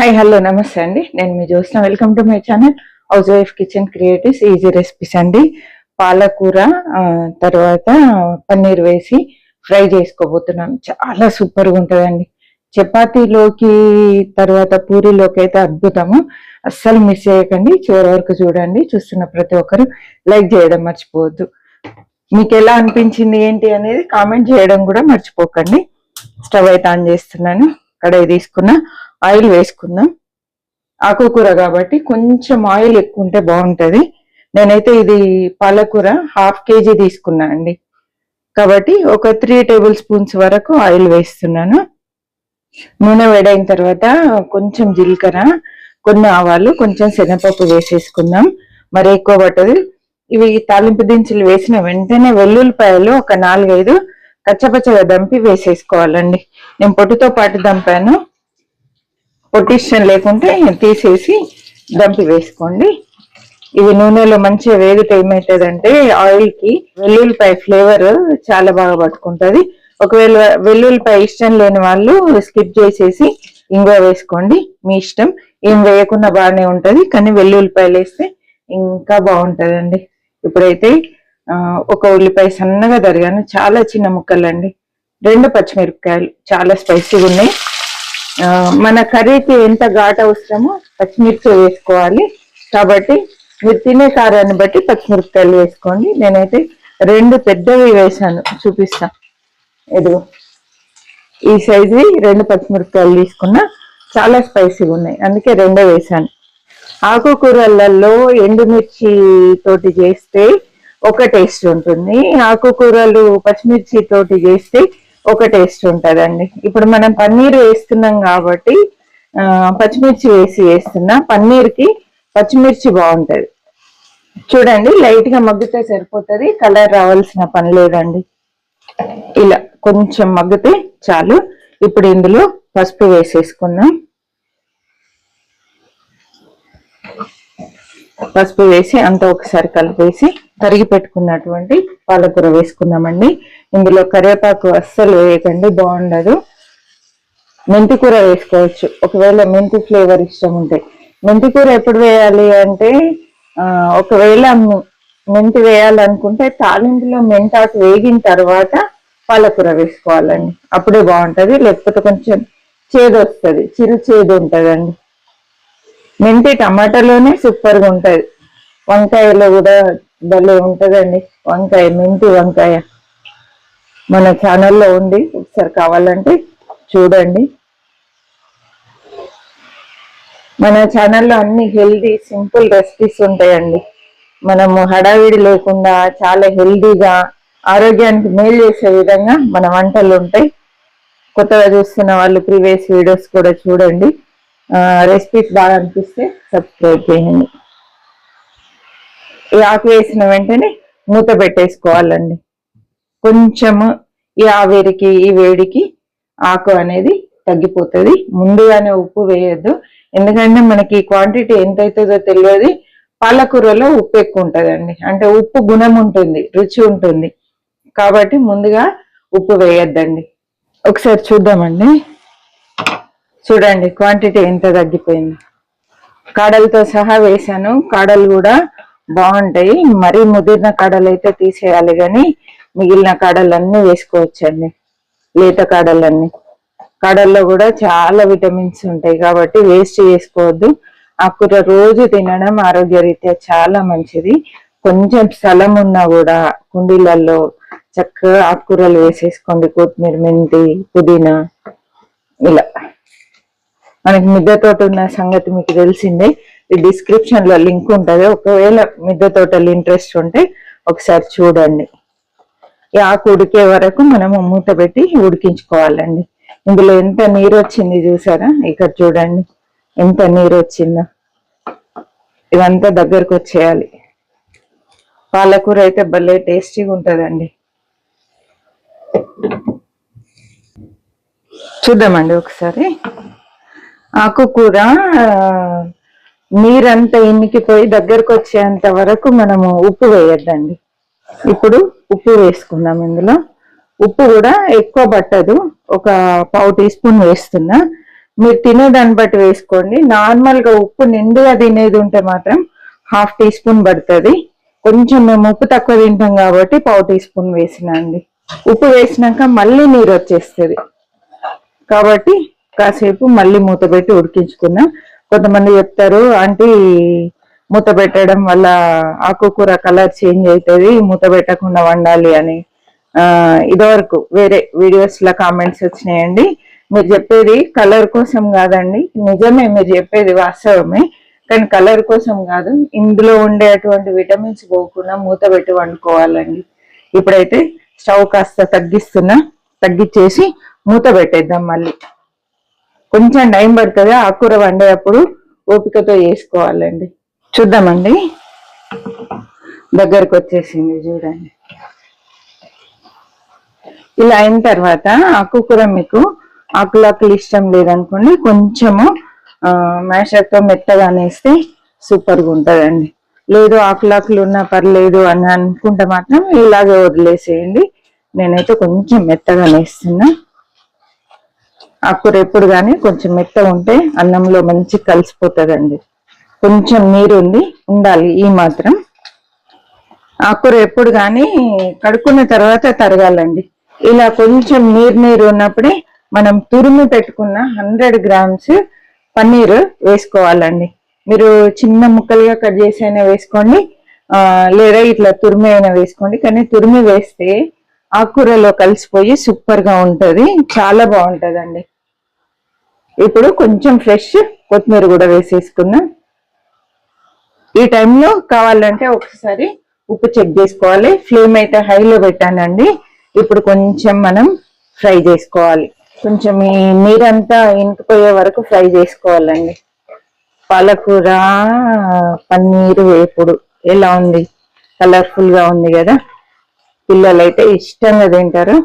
Hi hello నమస్తే అండి. నేను మీ చూసిన welcome to my channel housewife kitchen creatives easy recipes అండి. పాలకూర తర్వాత పన్నీర్ వేసి ఫ్రై చేసుకోబోతున్నాను. చాలా సూపర్గా ఉంటుందండి. చపాతీలోకి తర్వాత పూరీలోకి అయితే అద్భుతము. అస్సలు మిస్ చేయకండి. చివరి వరకు చూడండి. చూస్తున్న ప్రతి ఒక్కరు లైక్ చేయడం మర్చిపోవద్దు. మీకు ఎలా అనిపించింది ఏంటి అనేది కామెంట్ చేయడం కూడా మర్చిపోకండి. స్టవ్ అయితే ఆన్ చేస్తున్నాను. కడాయి తీసుకున్న ఆయిల్ వేసుకుందాం. ఆకుకూర కాబట్టి కొంచెం ఆయిల్ ఎక్కువ ఉంటే బాగుంటుంది. నేనైతే ఇది పాలకూర హాఫ్ కేజీ తీసుకున్నా అండి. కాబట్టి ఒక త్రీ టేబుల్ స్పూన్స్ వరకు ఆయిల్ వేస్తున్నాను. నూనె వేడైన తర్వాత కొంచెం జీలకర్ర కొన్ని ఆవాలు కొంచెం శనగపప్పు వేసేసుకుందాం. మరి ఎక్కువ పట్టదు. ఇవి తాలింపు దించులు వేసిన వెంటనే వెల్లుల్లిపాయలు ఒక నాలుగైదు కచ్చపచ్చగా దంపి వేసేసుకోవాలండి. నేను పొట్టుతో పాటు దంపాను. పొట్టిష్టం లేకుంటే తీసేసి దంపి వేసుకోండి. ఇవి నూనెలో మంచిగా వేగితే ఏమవుతుందంటే ఆయిల్కి వెల్లుల్లిపాయ ఫ్లేవర్ చాలా బాగా పట్టుకుంటుంది. ఒకవేళ వెల్లుల్లిపాయ ఇష్టం లేని వాళ్ళు స్కిప్ చేసేసి ఇంగువ వేసుకోండి. మీ ఇష్టం. ఏం వేయకుండా బాగానే ఉంటుంది కానీ వెల్లుల్లిపాయలు వేస్తే ఇంకా బాగుంటుందండి. ఇప్పుడైతే ఒక ఉల్లిపాయ సన్నగా తరిగాను. చాలా చిన్న ముక్కలండి. రెండు పచ్చిమిరపకాయలు. చాలా స్పైసీగా ఉన్నాయి. మన కర్రీకి ఎంత ఘాట అవసరమో పచ్చిమిర్చి వేసుకోవాలి. కాబట్టి మీరు తినే కారాన్ని బట్టి పచ్చిమిరపకాయలు వేసుకోండి. నేనైతే రెండు పెద్దవి వేసాను చూపిస్తా. ఇదిగో. ఈ సైజు రెండు పచ్చిమిరపకాయలు తీసుకున్నా చాలా స్పైసీగా ఉన్నాయి. అందుకే రెండో వేసాను ఆకుకూరలలో ఎండుమిర్చి తోటి చేస్తే ఒక టేస్ట్ ఉంటుంది. ఆకుకూరలు పచ్చిమిర్చి తోటి చేస్తే ఒక టేస్ట్ ఉంటుందండి. ఇప్పుడు మనం పన్నీర్ వేస్తున్నాం కాబట్టి పచ్చిమిర్చి వేసి వేస్తున్నా పన్నీర్కి పచ్చిమిర్చి బాగుంటుంది. చూడండి లైట్గా మగ్గితే సరిపోతుంది కలర్ రావాల్సిన పని లేదండి. ఇలా కొంచెం మగ్గితే చాలు. ఇప్పుడు ఇందులో పసుపు వేసేసుకుందాం. పసుపు వేసి అంతా ఒకసారి కలిపేసి తరిగి పెట్టుకున్నటువంటి పాలకూర వేసుకుందామండి. ఇందులో కరివేపాకు అస్సలు వేయకండి బాగుండదు. మెంతి కూర వేసుకోవచ్చు. ఒకవేళ మెంతి ఫ్లేవర్ ఇష్టం ఉంటే. మెంతి కూర ఎప్పుడు వేయాలి అంటే ఒకవేళ మెంతి వేయాలనుకుంటే తాలింపులో మెంతాకు వేగిన తర్వాత పాలకూర వేసుకోవాలండి. అప్పుడే బాగుంటుంది లేకపోతే కొంచెం చేదు వస్తుంది చిరు చేదు ఉంటుందండి. మెంతి టమాటాలోనే సూపర్గా ఉంటుంది. వంకాయలో కూడా భలే ఉంటదండి. వంకాయ మెంతి వంకాయ మన ఛానల్లో ఉంది. ఒకసారి కావాలంటే చూడండి. మన ఛానల్లో అన్ని హెల్దీ సింపుల్ రెసిపీస్ ఉంటాయండి. మనము హడావిడి లేకుండా చాలా హెల్దీగా ఆరోగ్యానికి మేలు చేసే విధంగా మన వంటలు ఉంటాయి. కొత్తగా చూస్తున్న వాళ్ళు ప్రీవియస్ వీడియోస్ కూడా చూడండి. రెసిపీస్ బాగా అనిపిస్తే సబ్స్క్రైబ్ చేయండి. ఈ ఆకు వేసిన వెంటనే మూత పెట్టేసుకోవాలండి. కొంచెము ఈ ఆవిరికి ఈ వేడికి ఆకు అనేది తగ్గిపోతుంది. ముందుగానే ఉప్పు వేయద్దు. ఎందుకంటే మనకి క్వాంటిటీ ఎంత అవుతుందో తెలియదు. పాలకూరలో ఉప్పు ఎక్కువ ఉంటుందండి. అంటే ఉప్పు గుణం ఉంటుంది రుచి ఉంటుంది. కాబట్టి ముందుగా ఉప్పు వేయొద్దండి. ఒకసారి చూద్దామండి. చూడండి క్వాంటిటీ ఎంత తగ్గిపోయింది. కాడలతో సహా వేసాను కాడలు కూడా బాగుంటాయి. మరీ ముదిరిన కాడలు అయితే తీసేయాలి కానీ మిగిలిన కాడలన్నీ వేసుకోవచ్చండి. లేత కాడలన్నీ. కాడల్లో కూడా చాలా విటమిన్స్ ఉంటాయి కాబట్టి వేస్ట్ చేసుకోవద్దు. ఆకుకూర రోజు తినడం ఆరోగ్య రీత్యా చాలా మంచిది. కొంచెం స్థలం ఉన్నా కూడా కుండీలలో చక్కగా ఆకుకూరలు వేసేసుకోండి. కొత్తిమీర మెంతి పుదీనా ఇలా. మనకి మిద్దె తోట ఉన్న సంగతి మీకు తెలిసిందే. డిస్క్రిప్షన్లో లింక్ ఉంటుంది. ఒకవేళ మిద్దె తోటలు ఇంట్రెస్ట్ ఉంటే ఒకసారి చూడండి. ఆకు ఉడికే వరకు మనము మూత పెట్టి ఉడికించుకోవాలండి. ఇందులో ఎంత నీరు వచ్చింది చూసారా? ఇక్కడ చూడండి. ఎంత నీరు వచ్చిందో. ఇదంతా దగ్గరకు వచ్చేయాలి. పాలకూర అయితే భలే టేస్టీగా ఉంటుందండి. చూద్దామండి ఒకసారి. ఆకుకూర నీరంతా ఇనికిపోయి దగ్గరకు వచ్చేంత వరకు మనము ఉప్పు వేయద్దండి. ఇప్పుడు ఉప్పు వేసుకుందాం ఇందులో. ఉప్పు కూడా ఎక్కువ పట్టదు. ఒక పావు టీ స్పూన్ వేస్తున్నా. మీరు తినేదాన్ని బట్టి వేసుకోండి. నార్మల్గా ఉప్పు నిండుగా తినేది ఉంటే మాత్రం హాఫ్ టీ స్పూన్ పడుతుంది. కొంచెం మేము ఉప్పు తక్కువ తింటాం కాబట్టి పావు టీ స్పూన్ వేసినా అండి. ఉప్పు వేసినాక మళ్ళీ నీరు వచ్చేస్తుంది. కాబట్టి కాసేపు మళ్ళీ మూత పెట్టి ఉడికించుకున్నాం. కొంతమంది చెప్తారు ఆంటీ మూత పెట్టడం వల్ల ఆకుకూర కలర్ చేంజ్ అవుతుంది మూత పెట్టకుండా వండాలి అని. ఇదివరకు వేరే వీడియోస్లో కామెంట్స్ వచ్చినాయండి. మీరు చెప్పేది కలర్ కోసం కాదండి. నిజమే మీరు చెప్పేది వాస్తవమే. కానీ కలర్ కోసం కాదు ఇందులో ఉండే అటువంటి విటమిన్స్ పోకుండా మూత పెట్టి వండుకోవాలండి. ఇప్పుడైతే స్టవ్ కాస్త తగ్గిస్తున్నా తగ్గించేసి మూత పెట్టేద్దాం మళ్ళీ. కొంచెం టైం పడుతుంది ఆకుకూర వండేటప్పుడు ఓపికతో చేసుకోవాలండి. చూద్దామండి. దగ్గరకు వచ్చేసింది చూడండి. ఇలా అయిన తర్వాత ఆకుకూర మీకు ఆకులాకులు ఇష్టం లేదనుకోండి కొంచెము మ్యాషర్తో మెత్తగా అనేస్తే సూపర్గా ఉంటుందండి. లేదు ఆకులాకులు ఉన్నా పర్లేదు అని అనుకుంటే మాత్రం ఇలాగే వదిలేసేయండి. నేనైతే కొంచెం మెత్తగా నేస్తున్నా. ఆకుకూర ఎప్పుడు కానీ కొంచెం మెత్తగా ఉంటే అన్నంలో మంచి కలిసిపోతుందండి. కొంచెం నీరు ఉంది ఉండాలి ఈ మాత్రం. ఆకుకూర ఎప్పుడు కానీ కడుక్కున్న తర్వాత తరగాలండి. ఇలా కొంచెం నీరు నీరు ఉన్నప్పుడే మనం తురిమి పెట్టుకున్న హండ్రెడ్ గ్రామ్స్ పన్నీర్ వేసుకోవాలండి. మీరు చిన్న ముక్కలుగా కట్ చేసి అయినా వేసుకోండి. లేదా ఇట్లా తురిమి అయినా వేసుకోండి. కానీ తురిమి వేస్తే ఆకుకూరలో కలిసిపోయి సూపర్గా ఉంటుంది. చాలా బాగుంటుందండి. ఇప్పుడు కొంచెం ఫ్రెష్ కొత్తిమీర కూడా వేసేసుకున్నా. ఈ టైంలో కావాలంటే ఒకసారి ఉప్పు చెక్ చేసుకోవాలి. ఫ్లేమ్ అయితే హైలో పెట్టానండి. ఇప్పుడు కొంచెం మనం ఫ్రై చేసుకోవాలి. కొంచెం ఈ నీరంతా ఇంకిపోయే వరకు ఫ్రై చేసుకోవాలండి. పాలకూర పన్నీరు వేపుడు ఎలా ఉంది? కలర్ఫుల్గా ఉంది కదా. పిల్లలు అయితే ఇష్టంగా తింటారు.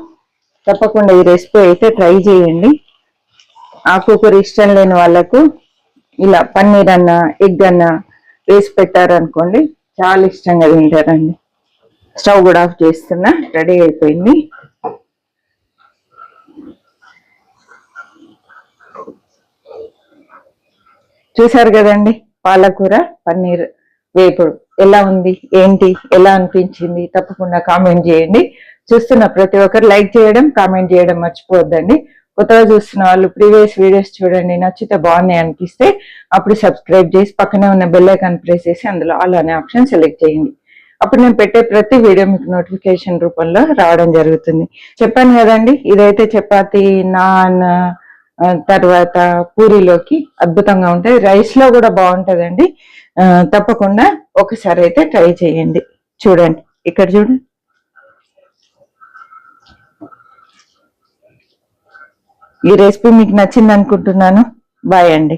తప్పకుండా ఈ రెసిపీ అయితే ట్రై చేయండి. ఆకుకూర ఇష్టం లేని వాళ్ళకు ఇలా పన్నీర్ అన్న ఎగ్ అన్న వేసి పెట్టారనుకోండి చాలా ఇష్టంగా తింటారండి. స్టవ్ కూడా ఆఫ్ చేస్తున్నా రెడీ అయిపోయింది. చూసారు కదండి పాలకూర పన్నీర్ వేపుడు ఎలా ఉంది ఏంటి ఎలా అనిపించింది తప్పకుండా కామెంట్ చేయండి. చూస్తున్న ప్రతి ఒక్కరు లైక్ చేయడం కామెంట్ చేయడం మర్చిపోవద్దండి. కొత్తగా చూస్తున్న వాళ్ళు ప్రీవియస్ వీడియోస్ చూడండి నచ్చితే బాగున్నాయి అనిపిస్తే అప్పుడు సబ్స్క్రైబ్ చేసి పక్కనే ఉన్న బెల్ ఐకాన్ ప్రెస్ చేసి అందులో ఆల్ అనే ఆప్షన్ సెలెక్ట్ చేయండి. అప్పుడు నేను పెట్టే ప్రతి వీడియో మీకు నోటిఫికేషన్ రూపంలో రావడం జరుగుతుంది. చెప్పాను కదండి ఇదైతే చపాతి నాన్ తర్వాత పూరిలోకి అద్భుతంగా ఉంటుంది రైస్లో కూడా బాగుంటుందండి. తప్పకుండా ఒకసారి అయితే ట్రై చేయండి. చూడండి ఇక్కడ చూడండి. ఈ రెసిపీ మీకు నచ్చింది అనుకుంటున్నాను బాయ్ అండి.